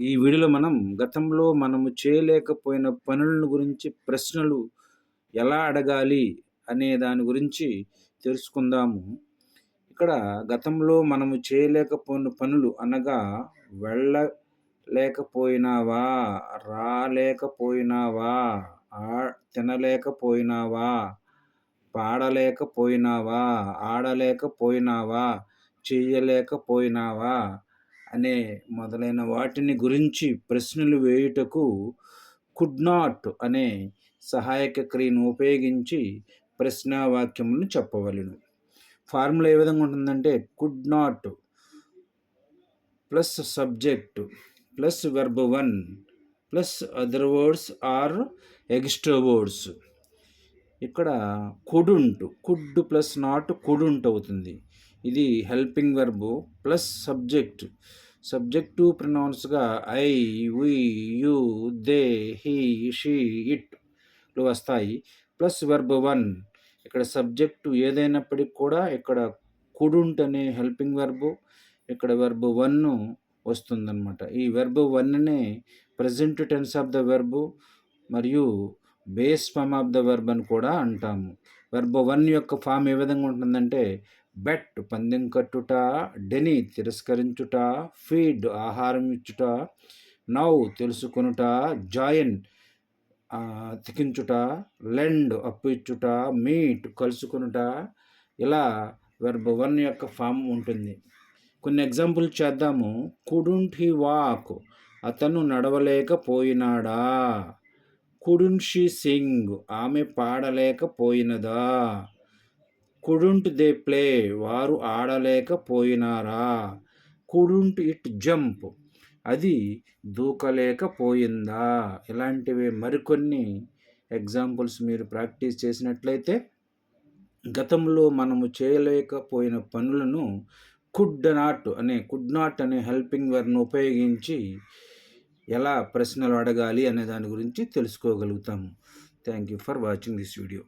ఈ వీడియోలో మనం గతంలో మనము చేయలేకపోయిన పనులను గురించి ప్రశ్నలు ఎలా అడగాలి అనే దాని గురించి తెలుసుకుందాము. ఇక్కడ గతంలో మనము చేయలేకపోయిన పనులు అనగా వెళ్ళలేకపోయినావా రాలేకపోయినావా తినలేకపోయినావా పాడలేకపోయినావా ఆడలేకపోయినావా చేయలేకపోయినావా అనే మొదలైన వాటిని గురించి ప్రశ్నలు వేయుటకు కుడ్ నాట్ అనే సహాయక క్రియను ఉపయోగించి ప్రశ్నావాక్యములను చెప్పవలను. ఫార్ములా ఏ విధంగా ఉంటుందంటే could not plus subject plus verb one plus other words or extra words ఇక్కడ couldn't could plus not couldn't అవుతుంది ఇది helping verb plus subject subject ప్రొనౌన్స్గా I we you they he she ఇట్లు వస్తాయి. ప్లస్ వెర్బ్ వన్ ఇక్కడ subject ఏదైనప్పటికీ కూడా ఇక్కడ couldn't అనే హెల్పింగ్ వెర్బు ఇక్కడ వెర్బ్ వన్ వస్తుందన్నమాట. ఈ వెర్బ్ వన్నే present tense of the verb మరియు base form of the verb అని కూడా అంటాము. వెర్బ్ వన్ యొక్క ఫామ్ ఏ విధంగా ఉంటుందంటే బెట్ పందెం కట్టుట డెని తిరస్కరించుట ఫీడ్ ఆహారం ఇచ్చుట నౌ తెలుసుకొనుట జాయిన్ తికించుట లెండ్ అప్పు ఇచ్చుట మీట్ కలుసుకునుట ఇలా వెర్బ్ వన్ యొక్క ఫామ్ ఉంటుంది. కొన్ని ఎగ్జాంపుల్ చేద్దాము. కుడుంట్ హీ వాక్ అతను నడవలేకపోయినాడా? కుడున్ షీ సింగ్ ఆమె పాడలేకపోయినదా? కుడుంట్ దే ప్లే వారు ఆడలేకపోయినారా? కుడుంట్ ఇట్ జంప్ అది దూకలేకపోయిందా? ఇలాంటివి మరికొన్ని ఎగ్జాంపుల్స్ మీరు ప్రాక్టీస్ చేసినట్లయితే గతంలో మనము చేయలేకపోయిన పనులను కుడ్ నాట్ అనే కుడ్ నాట్ అనే హెల్పింగ్ వర్ను ఉపయోగించి ఎలా ప్రశ్నలు అడగాలి అనే దాని గురించి తెలుసుకోగలుగుతాము. Thank you for watching this video